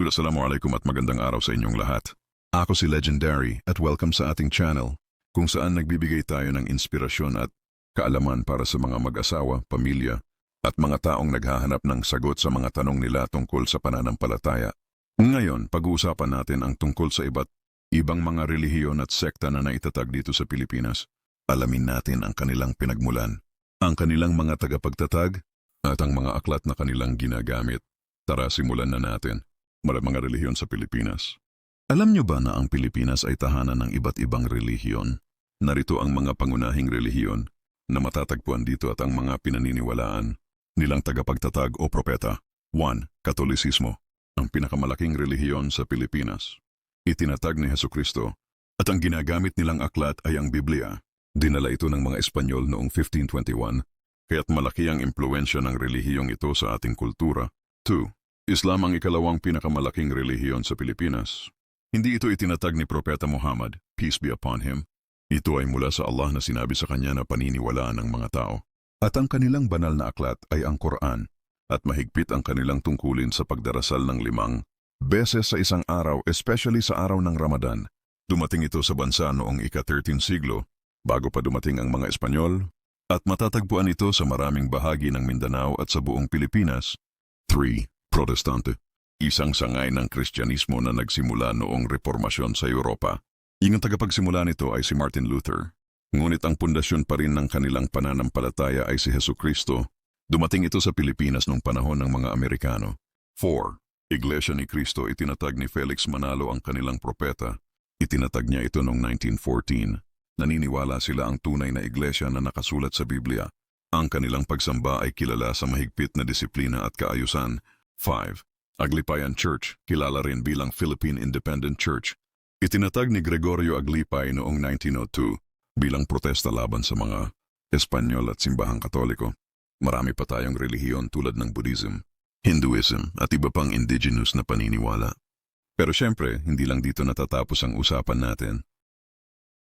Assalamualaikum at magandang araw sa inyong lahat. Ako si Legendary at welcome sa ating channel kung saan nagbibigay tayo ng inspirasyon at kaalaman para sa mga mag-asawa, pamilya at mga taong naghahanap ng sagot sa mga tanong nila tungkol sa pananampalataya. Ngayon, pag-uusapan natin ang tungkol sa iba't ibang mga relihiyon at sekta na naitatag dito sa Pilipinas. Alamin natin ang kanilang pinagmulan, ang kanilang mga tagapagtatag at ang mga aklat na kanilang ginagamit. Tara, simulan na natin. Mara mga relihiyon sa Pilipinas. Alam niyo ba na ang Pilipinas ay tahanan ng iba't ibang relihiyon? Narito ang mga pangunahing relihiyon na matatagpuan dito at ang mga pinaniniwalaan nilang tagapagtatag o propeta. 1. Katolisismo, ang pinakamalaking relihiyon sa Pilipinas. Itinatag ni Heso Kristo at ang ginagamit nilang aklat ay ang Biblia. Dinala ito ng mga Espanyol noong 1521, kaya't malaki ang impluensya ng relihiyong ito sa ating kultura. 2. Islam ang ikalawang pinakamalaking relihiyon sa Pilipinas. Hindi ito itinatag ni Propeta Muhammad, peace be upon him. Ito ay mula sa Allah na sinabi sa kanya na paniniwalaan ng mga tao. At ang kanilang banal na aklat ay ang Quran at mahigpit ang kanilang tungkulin sa pagdarasal ng limang beses sa isang araw, especially sa araw ng Ramadan. Dumating ito sa bansa noong ika-13 siglo, bago pa dumating ang mga Espanyol, at matatagpuan ito sa maraming bahagi ng Mindanao at sa buong Pilipinas. 3. Protestante Isang sangay ng Kristyanismo na nagsimula noong reformasyon sa Europa. Yung tagapagsimula nito ay si Martin Luther. Ngunit ang pundasyon pa rin ng kanilang pananampalataya ay si Heso Kristo. Dumating ito sa Pilipinas noong panahon ng mga Amerikano. 4. Iglesia ni Kristo itinatag ni Felix Manalo ang kanilang propeta. Itinatag niya ito noong 1914. Naniniwala sila ang tunay na iglesia na nakasulat sa Biblia. Ang kanilang pagsamba ay kilala sa mahigpit na disiplina at kaayusan. 5. Aglipayan Church, kilala rin bilang Philippine Independent Church. Itinatag ni Gregorio Aglipay noong 1902 bilang protesta laban sa mga Espanyol at simbahang katoliko. Marami pa tayong relihiyon tulad ng Buddhism, Hinduism at iba pang indigenous na paniniwala. Pero syempre, hindi lang dito natatapos ang usapan natin.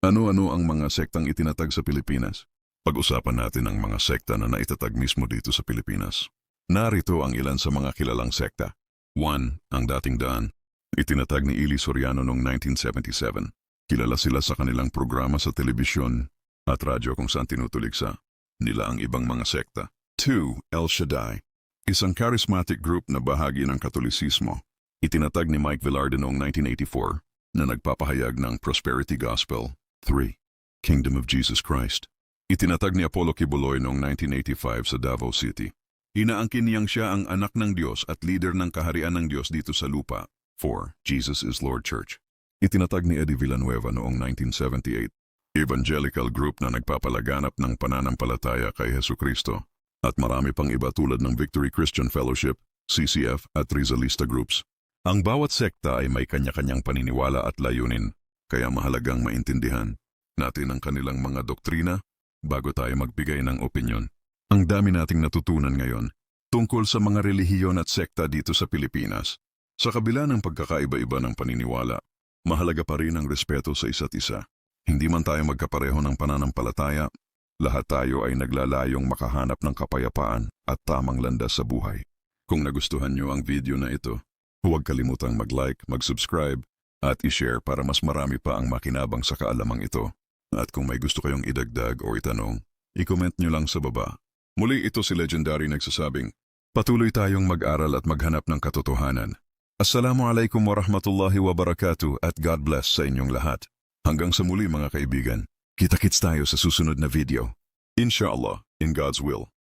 Ano-ano ang mga sektang itinatag sa Pilipinas? Pag-usapan natin ang mga sekta na naitatag mismo dito sa Pilipinas. Narito ang ilan sa mga kilalang sekta. 1. Ang dating daan. Itinatag ni Ili Soriano noong 1977. Kilala sila sa kanilang programa sa telebisyon at radyo kung saan tinutuligsa nila ang ibang mga sekta. 2. El Shaddai. Isang charismatic group na bahagi ng katolisismo. Itinatag ni Mike Villarde noong 1984 na nagpapahayag ng prosperity gospel. 3. Kingdom of Jesus Christ. Itinatag ni Apollo Kibuloy noong 1985 sa Davao City. Inaangkin niyang siya ang anak ng Diyos at leader ng kaharian ng Diyos dito sa lupa. 4. Jesus is Lord Church. Itinatag ni Eddie Villanueva noong 1978. Evangelical group na nagpapalaganap ng pananampalataya kay Heso Kristo at marami pang iba tulad ng Victory Christian Fellowship, CCF at Rizalista Groups. Ang bawat sekta ay may kanya-kanyang paniniwala at layunin, kaya mahalagang maintindihan natin ang kanilang mga doktrina bago tayo magbigay ng opinyon. Ang dami nating natutunan ngayon tungkol sa mga relihiyon at sekta dito sa Pilipinas. Sa kabila ng pagkakaiba-iba ng paniniwala, mahalaga pa rin ang respeto sa isa't isa. Hindi man tayo magkapareho ng pananampalataya, lahat tayo ay naglalayong makahanap ng kapayapaan at tamang landas sa buhay. Kung nagustuhan nyo ang video na ito, huwag kalimutang mag-like, mag-subscribe, at i-share para mas marami pa ang makinabang sa kaalamang ito. At kung may gusto kayong idagdag o itanong, i-comment nyo lang sa baba. Muli ito si Legendary nagsasabing, patuloy tayong mag-aral at maghanap ng katotohanan. Assalamualaikum warahmatullahi wabarakatuh at God bless sa inyong lahat. Hanggang sa muli mga kaibigan, kita-kits tayo sa susunod na video. Inshallah, in God's will.